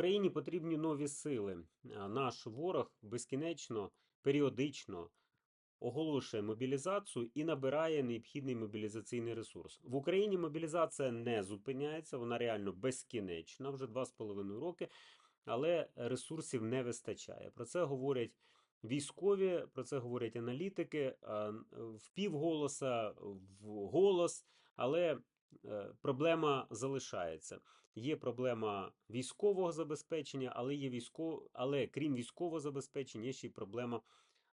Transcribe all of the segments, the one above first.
Україні потрібні нові сили. Наш ворог безкінечно, періодично оголошує мобілізацію і набирає необхідний мобілізаційний ресурс. В Україні мобілізація не зупиняється, вона реально безкінечна, вже два з половиною роки, але ресурсів не вистачає. Про це говорять військові, про це говорять аналітики в півголоса, в голос, але проблема залишається. Є проблема військового забезпечення, але є військов... але крім військового забезпечення, є ще й проблема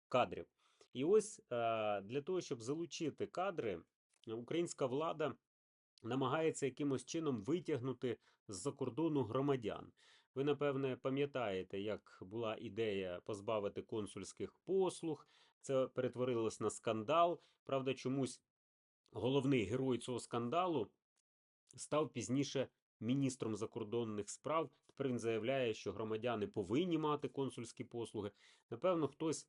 кадрів. І ось е, для того, щоб залучити кадри, українська влада намагається якимось чином витягнути з-за кордону громадян. Ви, напевне, пам'ятаєте, як була ідея позбавити консульських послуг. Це перетворилось на скандал. Правда, чомусь головний герой цього скандалу став пізніше міністром закордонних справ. Тепер він заявляє, що громадяни повинні мати консульські послуги. Напевно, хтось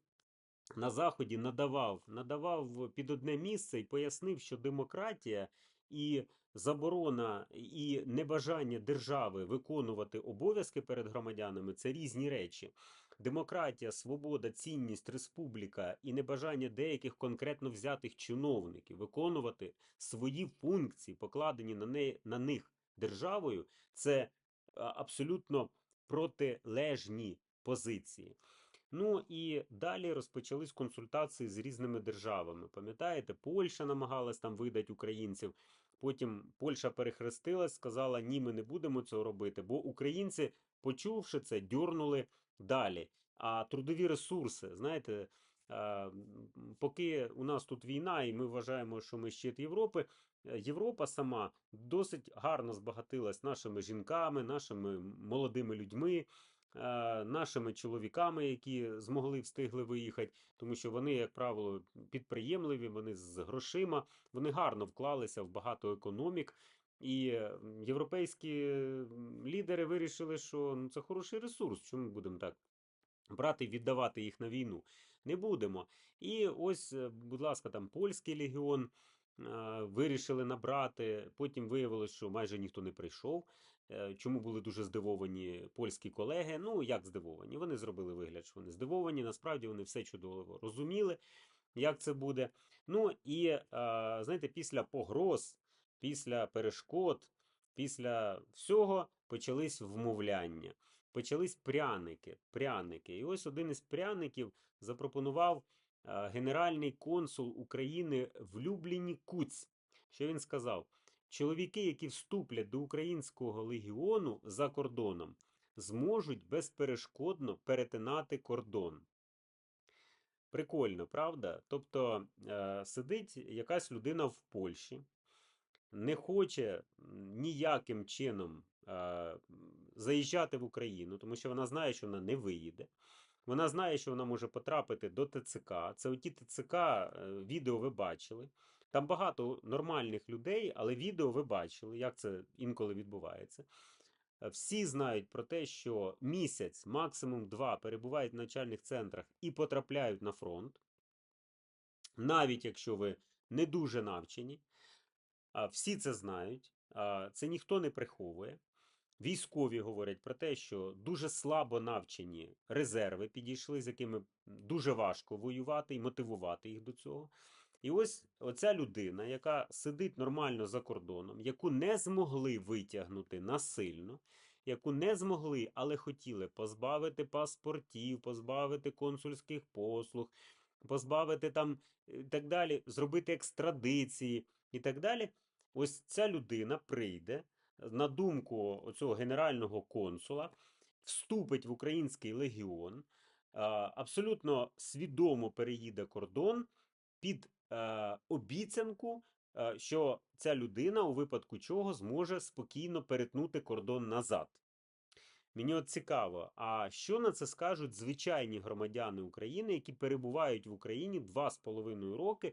на заході надавав, надавав під одне місце і пояснив, що демократія і заборона і небажання держави виконувати обов'язки перед громадянами це різні речі. Демократія, свобода, цінність, республіка і небажання деяких конкретно взятих чиновників виконувати свої функції, покладені на, не, на них державою, це абсолютно протилежні позиції. Ну і далі розпочались консультації з різними державами. Пам'ятаєте, Польща намагалась там видати українців. Потім Польща перехрестилась, сказала: ні, ми не будемо цього робити, бо українці, почувши це, дьорнули далі. А трудові ресурси, знаєте, поки у нас тут війна, і ми вважаємо, що ми щит Європи, е, Європа сама досить гарно збагатилась нашими жінками, нашими молодими людьми е, нашими чоловіками, які змогли встигли виїхати, тому що вони, як правило, підприємливі, вони з грошима, вони гарно вклалися в багато економік. І європейські лідери вирішили, що ну, це хороший ресурс. Чому будемо так брати і віддавати їх на війну? Не будемо. І ось, е, будь ласка, там польський легіон е, вирішили набрати. Потім виявилось, що майже ніхто не прийшов. Е, Чому були дуже здивовані польські колеги? Ну, як здивовані? Вони зробили вигляд, що вони здивовані. Насправді вони все чудово розуміли, як це буде. Ну і знаєте, після погроз, після перешкод, після всього почались вмовляння, почались пряники. пряники. І ось один із пряників запропонував е, генеральний консул України в Любліні Куць. Що він сказав? Чоловіки, які вступлять до українського легіону за кордоном, зможуть безперешкодно перетинати кордон. Прикольно, правда? Тобто е, сидить якась людина в Польщі, не хоче ніяким чином заїжджати в Україну, тому що вона знає, що вона не виїде. Вона знає, що вона може потрапити до ТЦК. Це оті ТЦК, е, відео ви бачили. Там багато нормальних людей, але відео ви бачили, як це інколи відбувається. Е, Всі знають про те, що місяць, максимум два, перебувають в навчальних центрах і потрапляють на фронт, навіть якщо ви не дуже навчені. Всі це знають, це ніхто не приховує. Військові говорять про те, що дуже слабо навчені резерви підійшли, з якими дуже важко воювати і мотивувати їх до цього. І ось оця людина, яка сидить нормально за кордоном, яку не змогли витягнути насильно, яку не змогли, але хотіли позбавити паспортів, позбавити консульських послуг, позбавити там і так далі, зробити екстрадиції і так далі. Ось ця людина прийде на думку цього генерального консула, вступить в український легіон, абсолютно свідомо переїде кордон під е, обіцянку, е, що ця людина у випадку чого зможе спокійно перетнути кордон назад. Мені от цікаво, а що на це скажуть звичайні громадяни України, які перебувають в Україні два з половиною роки і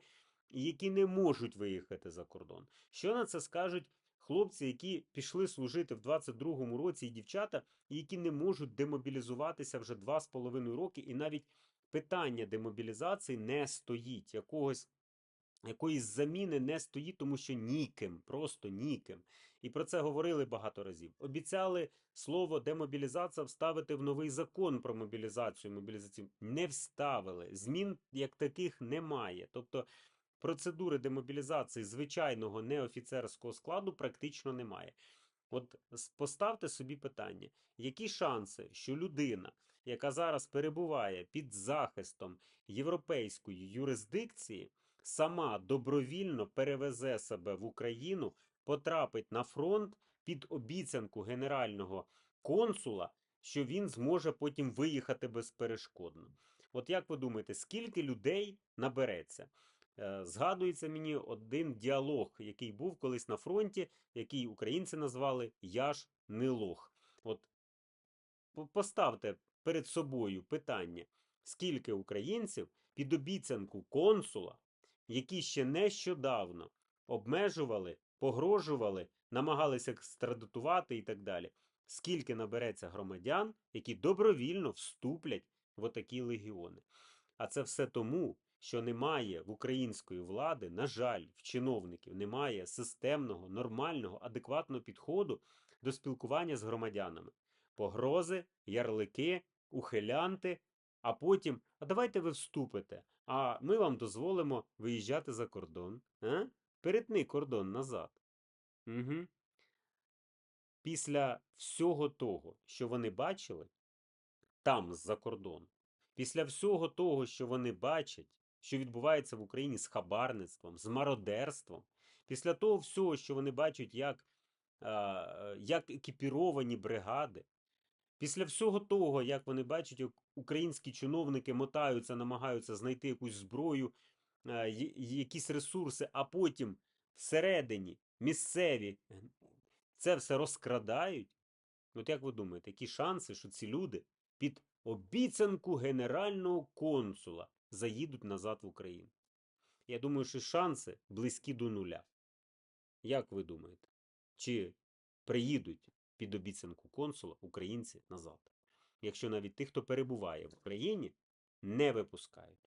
які не можуть виїхати за кордон? Що на це скажуть хлопці, які пішли служити в 22-му році, і дівчата, які не можуть демобілізуватися вже два з половиною роки, і навіть питання демобілізації не стоїть якогось якоїсь заміни не стоїть, тому що ніким, просто ніким. І про це говорили багато разів. Обіцяли слово демобілізація вставити в новий закон про мобілізацію. Мобілізацію не вставили. Змін як таких немає. Тобто процедури демобілізації звичайного неофіцерського складу практично немає. От поставте собі питання, які шанси, що людина, яка зараз перебуває під захистом європейської юрисдикції, сама добровільно перевезе себе в Україну, потрапить на фронт під обіцянку генерального консула, що він зможе потім виїхати безперешкодно. От як ви думаєте, скільки людей набереться? Е, Згадується мені один діалог, який був колись на фронті, який українці назвали Я ж не лох. От поставте перед собою питання, скільки українців під обіцянку консула, які ще нещодавно обмежували, погрожували, намагалися екстрадитувати і так далі. Скільки набереться громадян, які добровільно вступлять в отакі легіони? А це все тому, що немає в української влади, на жаль, в чиновників немає системного, нормального, адекватного підходу до спілкування з громадянами. Погрози, ярлики, ухилянти, а потім, а давайте ви вступите, а ми вам дозволимо виїжджати за кордон. А? Перетни кордон назад. Угу. Після всього того, що вони бачили там, з-за кордону, після всього того, що вони бачать, що відбувається в Україні з хабарництвом, з мародерством, після того всього, що вони бачать, як, як екіпіровані бригади, після всього того, як вони бачать, як українські чиновники мотаються, намагаються знайти якусь зброю, якісь ресурси, а потім всередині місцеві це все розкрадають. От як ви думаєте, які шанси, що ці люди під обіцянку генерального консула заїдуть назад в Україну? Я думаю, що шанси близькі до нуля. Як ви думаєте? Чи приїдуть під обіцянку консула українці назад? Якщо навіть тих, хто перебуває в Україні, не випускають.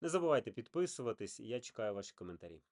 Не забувайте підписуватись, я чекаю ваші коментарі.